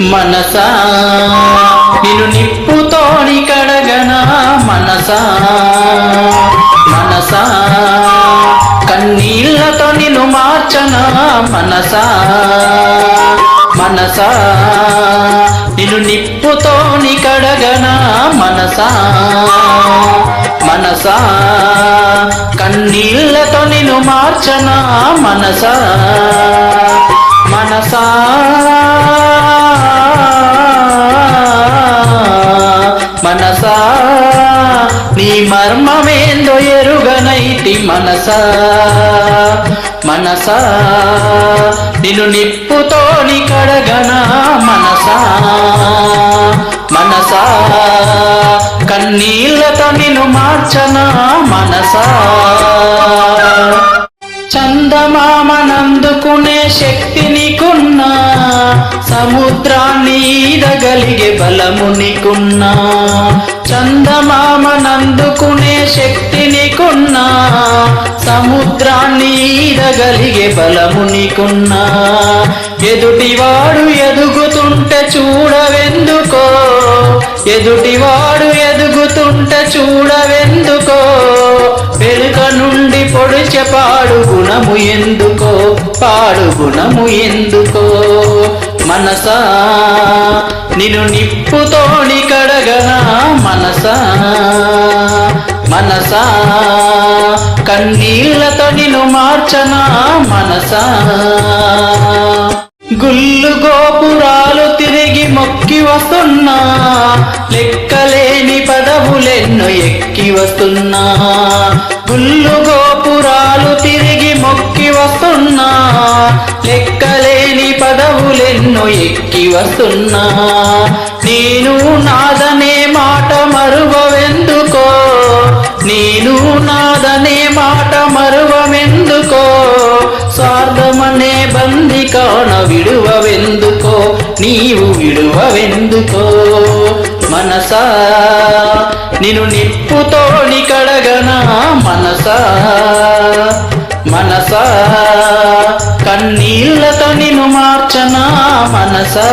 మనసా? నిన్ను నిప్పుతోని కడగనా మనసా? మనసా? కన్నీళ్ళతో నిన్ను మార్చనా మనసా? మనసా? నిన్ను నిప్పుతోని కడగనా మనసా? మనసా? కన్నీళ్ళతో నిన్ను మార్చనా మనసా? మనసా? మనసా మనసా నిన్ను నిప్పుతోని కడగనా మనసా మనసా కన్నీళ్ళతో నిన్ను మార్చనా మనసా. చందమామనందుకునే శక్తి నీకున్నా సముద్రాన్ని ఈదగలిగే బలము నీకున్నా చందమామనందుకునే శక్తి నీకున్నా సముద్రాన్ని ఈదగలిగే బలము నీకున్నా. ఎదుటివాడు ఎదుగుతుంటే చూడవెందుకో ఎదుటివాడు ఎదుగుతుంటే చూడవెందుకో. వెనుక నుండి పొడిచె పాడు గుణము ఎందుకో పాడు గుణము ఎందుకో. మనసా నిన్ను నిప్పుతోని కడగనా మనసా? కన్నీళ్ళతో నిన్ను మార్చనా మనసా? గుల్లు గోపురాలు తిరిగి మొక్కి వస్తున్నా. లెక్కలేని పదవులెన్నో ఎక్కి వస్తున్నా. గుల్లు గోపురాలు తిరిగి మొక్కి వస్తున్నా. లెక్కలేని పదవులెన్నో ఎక్కి వస్తున్నా. నేను నాదనే మాట మరువ సంధి కాణ విడువవెందుకో నీవు విడువవెందుకో? మనసా నిను నిప్పుతోని కడగనా మనసా? మనసా కన్నీళ్ళతో నిన్ను మార్చనా మనసా?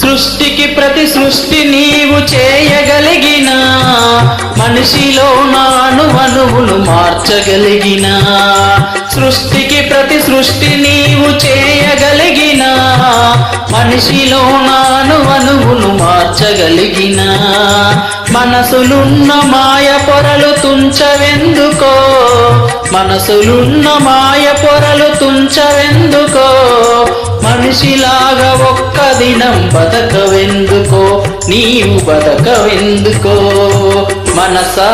సృష్టికి ప్రతి సృష్టి నీవు చేయగలిగిన మనిషిలో నా అణువును మార్చగలిగిన సృష్టికి ప్రతి సృష్టి నీవు చేయగలిగిన మనిషిలో నాణువణువును మార్చగలిగిన మనసులున్న మాయ పొరలు తుంచవెందుకో మనసులున్న మాయ పొరలు తుంచవెందుకో మనిషిలాగా ఒక్క దినం బతకవెందుకో నీవు బతకవెందుకో. మనసా?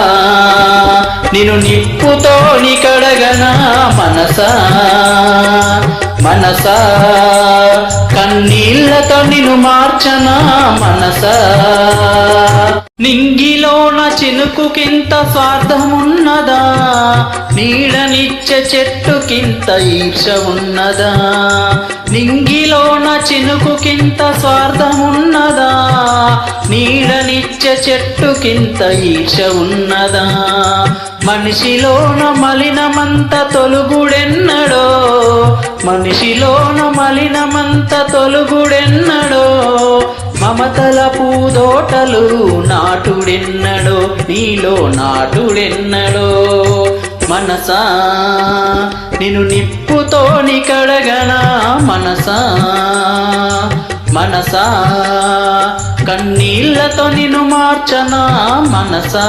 నిన్ను నిప్పుతోని కడగనా మనసా? మనసా? కన్నీళ్ళతో నిన్ను మార్చనా మనసా? నింగిలోన చినుకుకింత స్వార్థమున్నదా? నీడనిచ్చే చెట్టుకింత ఈర్ష ఉన్నదా నింగిలోన చినుకుకింత స్వార్థమున్నదా? నీడనిచ్చే చెట్టుకింత ఈర్ష ఉన్నదా? మనిషిలోన మలినమంత తొలుగుడెన్నడో? మనిషిలోన మలినమంత తొలుగుడెన్నడో? మమతల పూదోటలు నాటుడెన్నడో? నీలో నాటుడెన్నడో? మనసా నిన్ను నిప్పుతోని కడగనా మనసా మనసా. కన్నీళ్ళతో నిన్ను మార్చనా మనసా.